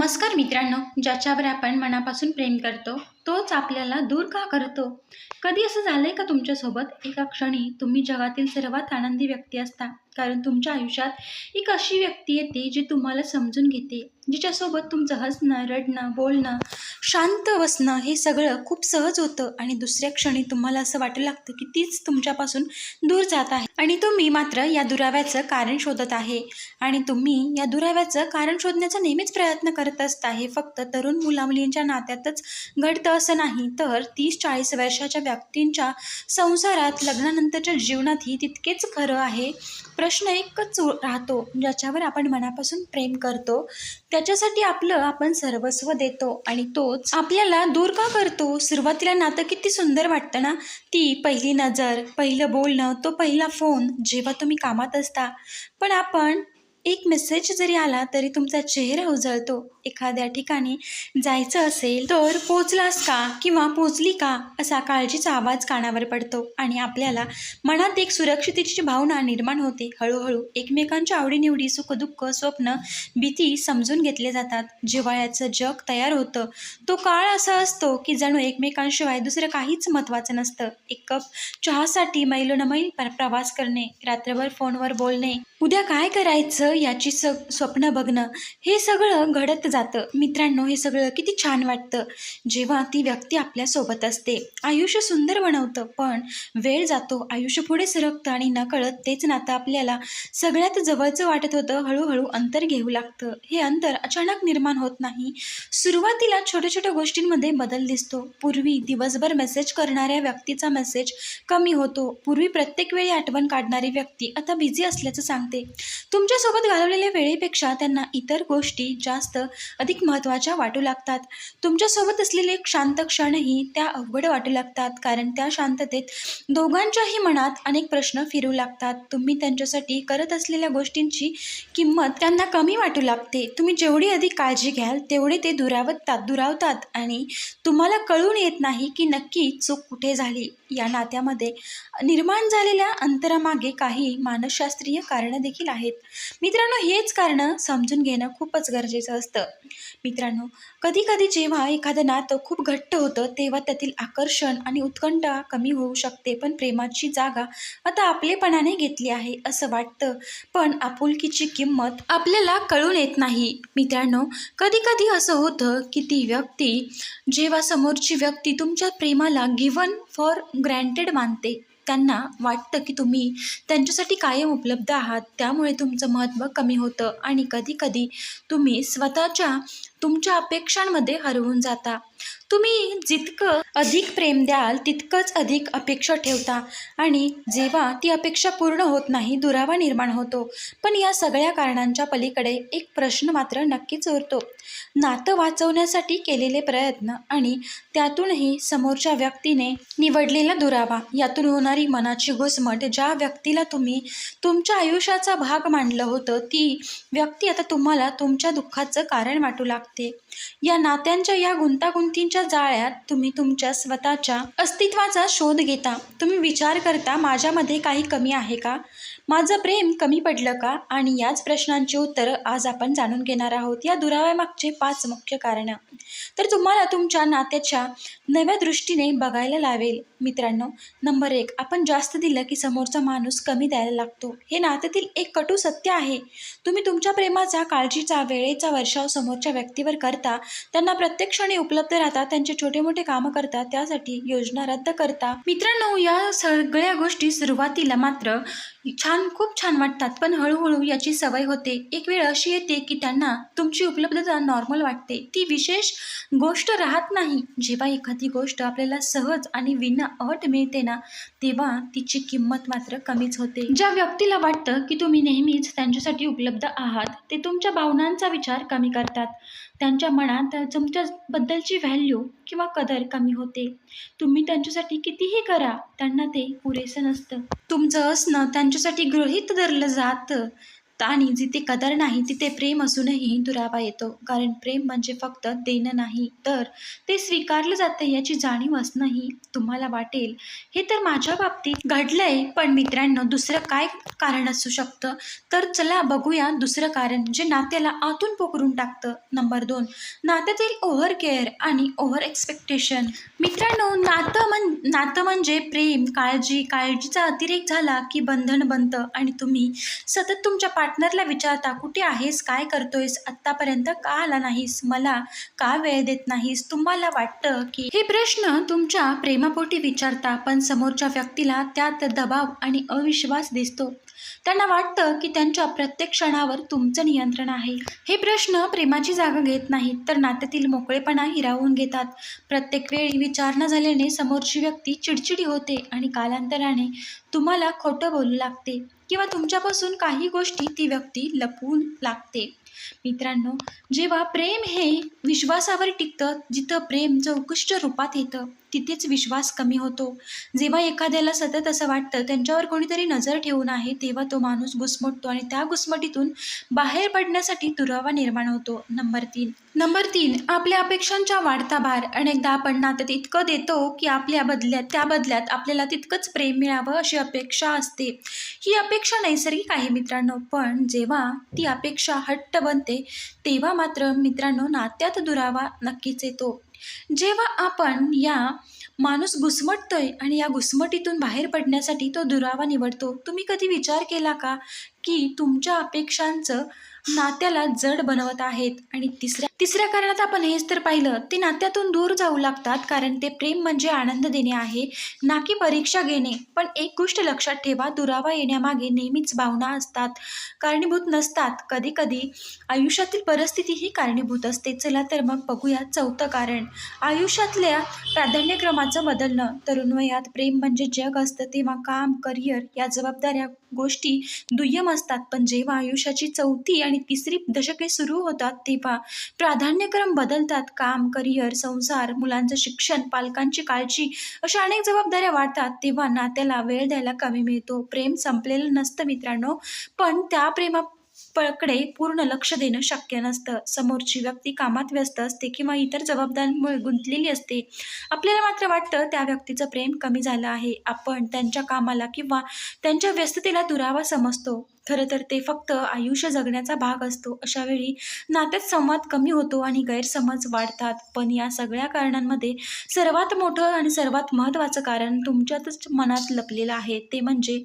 नमस्कार मित्रांनो ज्याच्यावर आपण मनापासून प्रेम करतो तोच आपल्याला दूर का करतो? कधी असं झालंय का तुमच्यासोबत? एका क्षणी तुम्ही जगातील सर्वात आनंदी व्यक्ती असता. कारण तुमच्या आयुष्यात एक अशी व्यक्ती येते जी तुम्हाला समजून घेते. जिच्यासोबत तुमचं हसणं रडणं बोलणं शांत बसणं हे सगळं खूप सहज होतं. आणि दुसऱ्या क्षणी तुम्हाला असं वाटू लागतं की तीच तुमच्यापासून दूर जात आहे. आणि तुम्ही मात्र या दुराव्याचं कारण शोधत आहे. आणि तुम्ही या दुराव्याचं कारण शोधण्याचा नेहमीच प्रयत्न करत असता. हे फक्त तरुण मुलामुलींच्या नात्यातच घडतं असं नाही तर तीस चाळीस वर्षाच्या व्यक्तींच्या संसारात लग्नानंतरच्या जीवनातही तितकेच खरं आहे. प्रश्न एकच राहतो ज्याच्यावर आपण मनापासून प्रेम करतो. त्याच्यासाठी आपलं आपण सर्वस्व देतो आणि तोच आपल्याला दूर का करतो? सुरुवातीला नातं किती सुंदर वाटतं ना? ती पहिली नजर पहिलं बोलणं तो पहिला फोन जेव्हा तुम्ही कामात असता. पण आपण एक मेसेज जरी आला तरी तुमचा चेहरा उजळतो. एखाद्या ठिकाणी जायचं असेल तर पोचलास का किंवा पोचली का असा काळजीचा आवाज कानावर पडतो आणि आपल्याला मनात एक सुरक्षितेची भावना निर्माण होते. हळूहळू एकमेकांच्या आवडीनिवडी सुखदुःख स्वप्न भीती समजून घेतले जातात. जिव्हाळ्याचं जग तयार होतं तो काळ असा असतो की जणू एकमेकांशिवाय दुसरं काहीच महत्त्वाचं नसतं. एक कप चहासाठी मैलोनमैल प्रवास करणे रात्रभर फोनवर बोलणे उद्या काय करायचं याची स स्वप्न बघणं हे सगळं घडत जातं. मित्रांनो हे सगळं किती छान वाटतं. जेव्हा ती व्यक्ती आपल्यासोबत असते आयुष्य सुंदर बनवतं पण वेळ जातो आयुष्य पुढे सरकतं आणि नकळत तेच नातं आपल्याला सगळ्यात जवळचं वाटत होतं हळूहळू अंतर घेऊ लागतं. हे अंतर अचानक निर्माण होत नाही. सुरुवातीला छोट्या छोट्या गोष्टींमध्ये बदल दिसतो. पूर्वी दिवसभर मेसेज करणाऱ्या व्यक्तीचा मेसेज कमी होतो. पूर्वी प्रत्येक वेळी आठवण काढणारी व्यक्ती आता बिझी असल्याचं सांगते. तुमच्यासोबत घालवलेल्या वेळेपेक्षा त्यांना इतर गोष्टी जास्त अधिक महत्त्वाच्या वाटू लागतात. तुमच्यासोबत असलेले शांत क्षणही त्या अवघड वाटू लागतात कारण त्या शांततेत दोघांच्याही मनात अनेक प्रश्न फिरू लागतात. तुम्ही त्यांच्यासाठी करत असलेल्या गोष्टींची किंमत त्यांना कमी वाटू लागते. तुम्ही जेवढी अधिक काळजी घ्याल तेवढे ते दुरावतात दुरावतात आणि तुम्हाला कळून येत नाही की नक्की चूक कुठे झाली. या नात्यामध्ये निर्माण झालेल्या अंतरामागे काही मानसशास्त्रीय कारणं देखील आहेत. मित्रांनो हेच कारणं समजून घेणं खूपच गरजेचं असतं. मित्रांनो कधी कधी जेव्हा एखादं नातं खूप घट्ट होतं तेव्हा त्यातील आकर्षण आणि उत्कंठा कमी होऊ शकते पण प्रेमाची जागा आता आपलेपणाने घेतली आहे असं वाटतं. पण आपुलकीची किंमत आपल्याला कळून येत नाही. मित्रांनो कधी कधी असं होतं की ती व्यक्ती जेव्हा समोरची व्यक्ती तुमच्या प्रेमाला गिवन फॉर ग्रँटेड मानते. त्यांना वाटतं की तुम्ही त्यांच्यासाठी कायम उपलब्ध आहात. त्यामुळे तुमचं महत्त्व कमी होतं आणि कधीकधी तुम्ही स्वतःच्या तुमच्या अपेक्षांमध्ये हरवून जाता. तुम्ही जितकं अधिक प्रेम द्याल तितकंच अधिक अपेक्षा ठेवता. आणि जेव्हा ती अपेक्षा पूर्ण होत नाही दुरावा निर्माण होतो. पण या सगळ्या कारणांच्या पलीकडे एक प्रश्न मात्र नक्कीच उरतो. नातं वाचवण्यासाठी केलेले प्रयत्न आणि त्यातूनही समोरच्या व्यक्तीने निवडलेला दुरावा यातून होणारी मनाची घुसमट ज्या व्यक्तीला तुम्ही तुमच्या आयुष्याचा भाग मानलं होतं ती व्यक्ती आता तुम्हाला तुमच्या दुःखाचं कारण वाटू लागते. या नात्यांच्या या गुंतागुंतींच्या जाळ्यात तुम्ही तुमच्या स्वतःच्या अस्तित्वाचा शोध घेता. तुम्ही विचार करता माझ्यामध्ये काही कमी आहे का? माझं प्रेम कमी पडलं का? आणि याच प्रश्नांची उत्तरं आज आपण जाणून घेणार आहोत. या दुराव्यामागचे पाच मुख्य कारणं. तर तुम्हाला तुमच्या नात्याच्या नव्या दृष्टीने बघायला लावेल. मित्रांनो नंबर एक आपण जास्त दिलं की समोरचा माणूस कमी द्यायला लागतो. हे नात्यातील एक कटू सत्य आहे. तुम्ही तुमच्या प्रेमाचा काळजीचा वेळेचा वर्षाव समोरच्या व्यक्तीवर करता. त्यांना प्रत्येक क्षणी उपलब्ध राहता त्यांचे छोटे मोठे कामं करता त्यासाठी योजना रद्द करता. मित्रांनो या सगळ्या गोष्टी सुरुवातीला मात्र छान खूप छान वाटतात पण हळूहळू याची सवय होते. एक वेळ अशी येते की त्यांना तुमची उपलब्धता नॉर्मल वाटते. ती विशेष गोष्ट राहत नाही. जेव्हा एखादी गोष्ट आपल्याला सहज आणि विना अट मिळते ना तेव्हा तिची किंमत मात्र कमीच होते. ज्या व्यक्तीला वाटतं की तुम्ही नेहमीच त्यांच्यासाठी उपलब्ध आहात ते तुमच्या भावनांचा विचार कमी करतात. त्यांच्या मनात तुमच्याबद्दलची व्हॅल्यू किंवा कदर कमी होते. तुम्ही त्यांच्यासाठी कितीही करा त्यांना ते पुरेसं नसतं. तुमचं असणं त्यांच्यासाठी गृहीत धरलं जातं. आणि जिथे कदर नाही तिथे प्रेम असूनही दुरावा येतो. कारण प्रेम म्हणजे फक्त देणं नाही तर ते स्वीकारलं जातं याची जाणीव असणंही तुम्हाला वाटेल. हे तर माझ्या बाबतीत घडलंय पण मित्रांनो दुसरं काय कारण असू शकतं? तर चला बघूया दुसरं कारण जे नात्याला आतून पोखरून टाकतं. नंबर दोन नात्यातील ओव्हर केअर आणि ओव्हर एक्सपेक्टेशन. मित्रांनो नातं म्हण नातं म्हणजे प्रेम काळजी. काळजीचा अतिरेक झाला की बंधन बनतं आणि तुम्ही सतत तुमच्या पार्टनरला विचारता कुठे आहेस? काय करतोयस? आत्तापर्यंत का आला नाहीस? मला का वेळ देत नाहीस? तुम्हाला वाटतं की हे प्रश्न तुमच्या प्रेमापोटी विचारता पण समोरच्या व्यक्तीला त्यात दबाव आणि अविश्वास दिसतो. त्यांना वाटतं की त्यांच्या प्रत्येक क्षणावर तुमचं नियंत्रण आहे. हे प्रश्न प्रेमाची जागा घेत नाहीत तर नात्यातील मोकळेपणा हिरावून घेतात. प्रत्येक वेळी विचार न झाल्याने समोरची व्यक्ती चिडचिडी होते आणि कालांतराने तुम्हाला खोटं बोलू लागते किंवा तुमच्यापासून काही गोष्टी ती व्यक्ती लपवून लागते. मित्रांनो जेव्हा प्रेम हे विश्वासावर टिकतं जिथं प्रेम चौकष्ट रूपात येतं तिथेच विश्वास कमी होतो. जेव्हा एखाद्याला सतत असं वाटतं त्यांच्यावर कोणीतरी नजर ठेवून आहे तेव्हा तो माणूस घुसमटतो आणि त्या घुसमटीतून बाहेर पडण्यासाठी दुरावा निर्माण होतो. नंबर तीन नंबर तीन आपल्या अपेक्षांच्या वाढता भार अनेकदा आपण नात्यात इतकं देतो की आपल्या बदल्यात त्या बदल्यात आपल्याला तितकंच प्रेम मिळावं अशी अपेक्षा असते. ही अपेक्षा नैसर्गिक आहे मित्रांनो पण जेव्हा ती अपेक्षा हट्ट बनते तेव्हा मात्र मित्रांनो नात्यात दुरावा नक्कीच येतो. जेव्हा आपण या माणूस घुसमटतोय आणि या घुसमटीतून बाहेर पडण्यासाठी तो दुरावा निवडतो तुम्ही कधी विचार केला का की तुमच्या अपेक्षांचं नात्याला जड बनवत आहेत. आणि तिसऱ्या तिसऱ्या कारणात आपण हेच तर पाहिलं ते नात्यातून दूर जाऊ लागतात कारण ते प्रेम म्हणजे आनंद देणे आहे ना की परीक्षा घेणे. पण एक गोष्ट लक्षात ठेवा दुरावा येण्यामागे नेहमीच भावना असतात. कारणीभूत नसतात. कधी कधी आयुष्यातील परिस्थिती ही कारणीभूत असते. चला तर मग बघूया चौथं कारण. आयुष्यातल्या प्राधान्यक्रमाचं बदलणं. तरुण वयात प्रेम म्हणजे जग असतं तेव्हा काम करिअर या जबाबदाऱ्या गोष्टी दुय्यम असतात. पण जेव्हा आयुष्याची चौथी आणि तिसरी दशके सुरू होतात तेव्हा प्राधान्यक्रम बदलतात. काम करिअर संसार मुलांचं शिक्षण पालकांची काळजी अशा अनेक जबाबदाऱ्या वाढतात. तेव्हा नात्याला वेळ द्यायला कमी मिळतो. प्रेम संपलेलं नसतं मित्रांनो. पण त्या प्रेमा कडे पूर्ण लक्ष देणं शक्य नसतं. समोरची व्यक्ती कामात व्यस्त असते किंवा इतर जबाबदाऱ्यांमुळे गुंतलेली असते. आपल्याला मात्र वाटतं त्या व्यक्तीचं प्रेम कमी झालं आहे. आपण त्यांच्या कामाला किंवा त्यांच्या व्यस्ततेला दुरावा समजतो. खरं तर ते फक्त आयुष्य जगण्याचा भाग असतो. अशा वेळी नात्यात संवाद कमी होतो आणि गैरसमज वाढतात. पण या सगळ्या कारणांमध्ये सर्वात मोठं आणि सर्वात महत्त्वाचं कारण तुमच्यातच मनात लपलेलं आहे. ते म्हणजे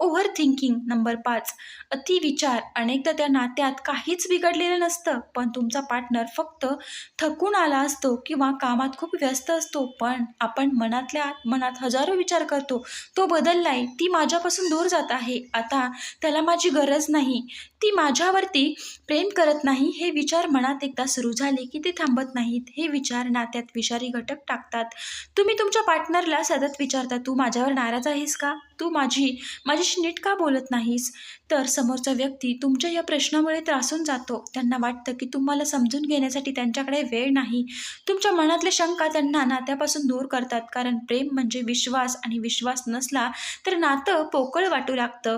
ओव्हर थिंकिंग नंबर पाच. अतिविचार. अनेकदा त्या नात्यात काहीच बिघडलेलं नसतं पण तुमचा पार्टनर फक्त थकून आला असतो किंवा कामात खूप व्यस्त असतो पण आपण मनातल्या मनात हजारो विचार करतो तो बदललाय ती माझ्यापासून दूर जात आहे. आता त्याला माझी गरज नाही. ती माझ्यावरती प्रेम करत नाही. हे विचार मनात एकदा सुरू झाले की ते थांबत नाहीत. हे विचार नात्यात विषारी घटक टाकतात. तुम्ही तुमच्या पार्टनरला सतत विचारता तू माझ्यावर नाराज आहेस का? तू माझी माझी नीट का बोलत नाहीस? तर समोरचा व्यक्ती तुमच्या या प्रश्नामुळे त्रासून जातो. त्यांना वाटतं की तुम्हाला समजून घेण्यासाठी त्यांच्याकडे वेळ नाही. तुमच्या मनातल्या शंका त्यांना नात्यापासून दूर करतात. कारण प्रेम म्हणजे विश्वास आणि विश्वास नसला तर नातं पोकळ वाटू लागतं.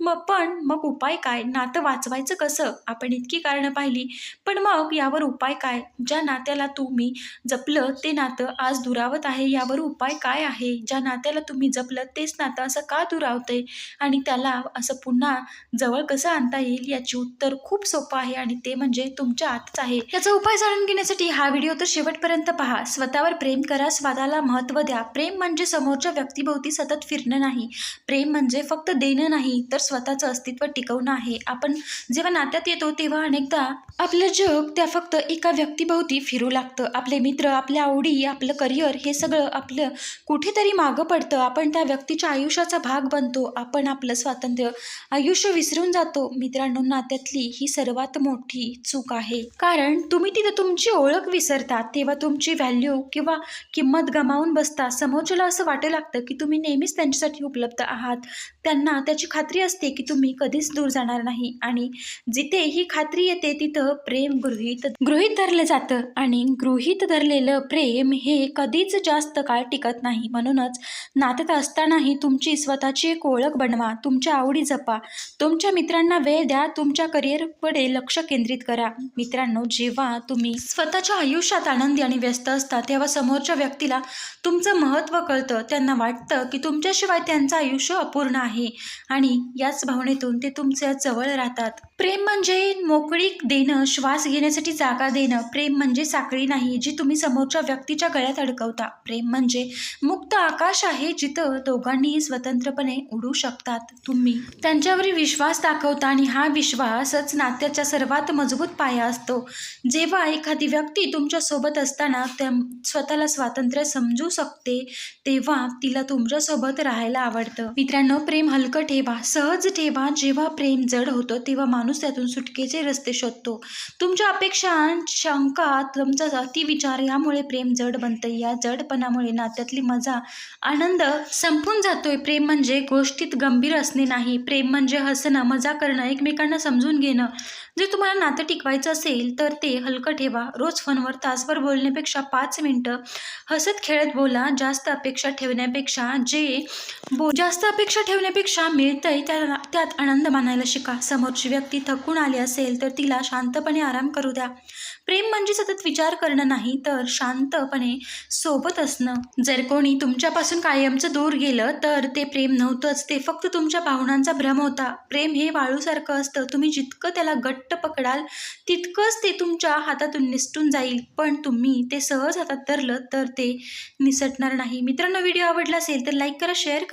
मग पण मग उपाय काय? नातं वाचवायचं कसं? आपण इतकी कारणं पाहिली. पण मग यावर उपाय काय? ज्या नात्याला तुम्ही जपलं ते नातं आज दुरावत आहे. यावर उपाय काय आहे? ज्या नात्याला तुम्ही जपलं तेच नातं असं का दुरावतंय? आणि त्याला असं पुन्हा जवळ कसं आणता येईल याची उत्तर खूप सोपं आहे आणि ते म्हणजे तुमच्या आतच आहे. याचा उपाय जाणून घेण्यासाठी हा व्हिडिओ तर शेवटपर्यंत पहा. स्वतःवर प्रेम करा स्वतःला महत्त्व द्या. प्रेम म्हणजे समोरच्या व्यक्तीभोवती सतत फिरणं नाही. प्रेम म्हणजे फक्त देणं नाही तर स्वतःचं अस्तित्व टिकवणं आहे. आपण जेव्हा नात्यात येतो तेव्हा अनेकदा आपलं जग त्या फक्त एका व्यक्तीभोवती फिरू लागतं. आपले मित्र आपल्या आवडी आपलं करिअर हे सगळं आपलं कुठेतरी मागं पडतं. आपण त्या व्यक्तीच्या आयुष्याचा भाग बनतो. आपण आपलं स्वातंत्र्य आयुष्य विसरून जातो. मित्रांनो नात्यातली ही सर्वात मोठी चूक आहे. कारण तुम्ही तिथं तुमची ओळख विसरता तेव्हा तुमची व्हॅल्यू किंवा किंमत गमावून बसता. समोरच्याला असं वाटू लागतं की तुम्ही नेहमीच त्यांच्यासाठी उपलब्ध आहात. त्यांना त्याची खात्री असते की तुम्ही कधीच दूर जाणार नाही. आणि जिथे ही खात्री येते तिथं प्रेम गृहीत गृहीत धरलं जातं. आणि गृहीत धरलेलं प्रेम हे कधीच जास्त काळ टिकत नाही. म्हणूनच नात्यात असतानाही तुमची स्वतःची एक ओळख बनवा. तुमच्या आवडी जपा. तुमच्या मित्रांना वेळ द्या तुमच्या करिअरकडे लक्ष केंद्रित करा. मित्रांनो जेव्हा तुम्ही स्वतःच्या आयुष्यात आनंदी आणि व्यस्त असता तेव्हा समोरच्या व्यक्तीला तुमचं महत्त्व कळतं. त्यांना वाटतं की तुमच्याशिवाय त्यांचं आयुष्य अपूर्ण आहे आणि याच भावनेतून ते तुमच्या जवळ राहतात. प्रेम म्हणजे मोकळीक देणं श्वास घेण्यासाठी जागा देणं. प्रेम म्हणजे साखळी नाही जी तुम्ही समोरच्या व्यक्तीच्या गळ्यात अडकवता. प्रेम म्हणजे मुक्त आकाश आहे जिथं दोघांनीही स्वतंत्रपणे उडू शकतात तुम्ही. त्यांच्यावरील विश्वास दाखवता आणि हा विश्वासच नात्याचा सर्वात मजबूत पाया असतो. जेव्हा एखादी व्यक्ती तुमच्यासोबत असताना त्या स्वतःला स्वातंत्र्य समजू शकते तेव्हा तिला तुमच्यासोबत राहायला आवडतं. मित्रांनो प्रेम हलकं ठेवा सहज ठेवा. जेव्हा प्रेम जड होतं तेव्हा माणूस त्यातून सुटकेचे रस्ते शोधतो. तुमच्या अपेक्षा शंका तुमचा अतिविचार यामुळे प्रेम जड बनतं या जडपणामुळे नात्यातली मजा आनंद संपून जातोय. प्रेम म्हणजे गोष्टीत गंभीर असणे नाही. प्रेम म्हणजे हसणं मजा करणं एकमेकांना समजून घेणं. जर तुम्हाला नातं टिकवायचं असेल तर ते हलकं ठेवा. रोज फोनवर तासभर बोलण्यापेक्षा पाच मिनटं हसत खेळत बोला. जास्त अपेक्षा ठेवण्यापेक्षा जे बो जास्त अपेक्षा ठेवण्यापेक्षा मिळतंय त्या त्यात आनंद मानायला शिका. समोरची व्यक्ती थकून आली असेल तर तिला शांतपणे आराम करू द्या. प्रेम म्हणजे सतत विचार करणं नाही तर शांतपणे सोबत असणं. जर कोणी तुमच्यापासून कायमचं दूर गेलं तर ते प्रेम नव्हतंच ते फक्त तुमच्या भावनांचा भ्रम होता. प्रेम हे वाळूसारखं असतं. तुम्ही जितकं त्याला घट्ट पकडाल तितकंच ते तुमच्या हातातून निसटून जाईल. पण तुम्ही ते सहज हातात धरलं तर ते निसटणार नाही. मित्रांनो व्हिडिओ आवडला असेल तर लाईक करा शेअर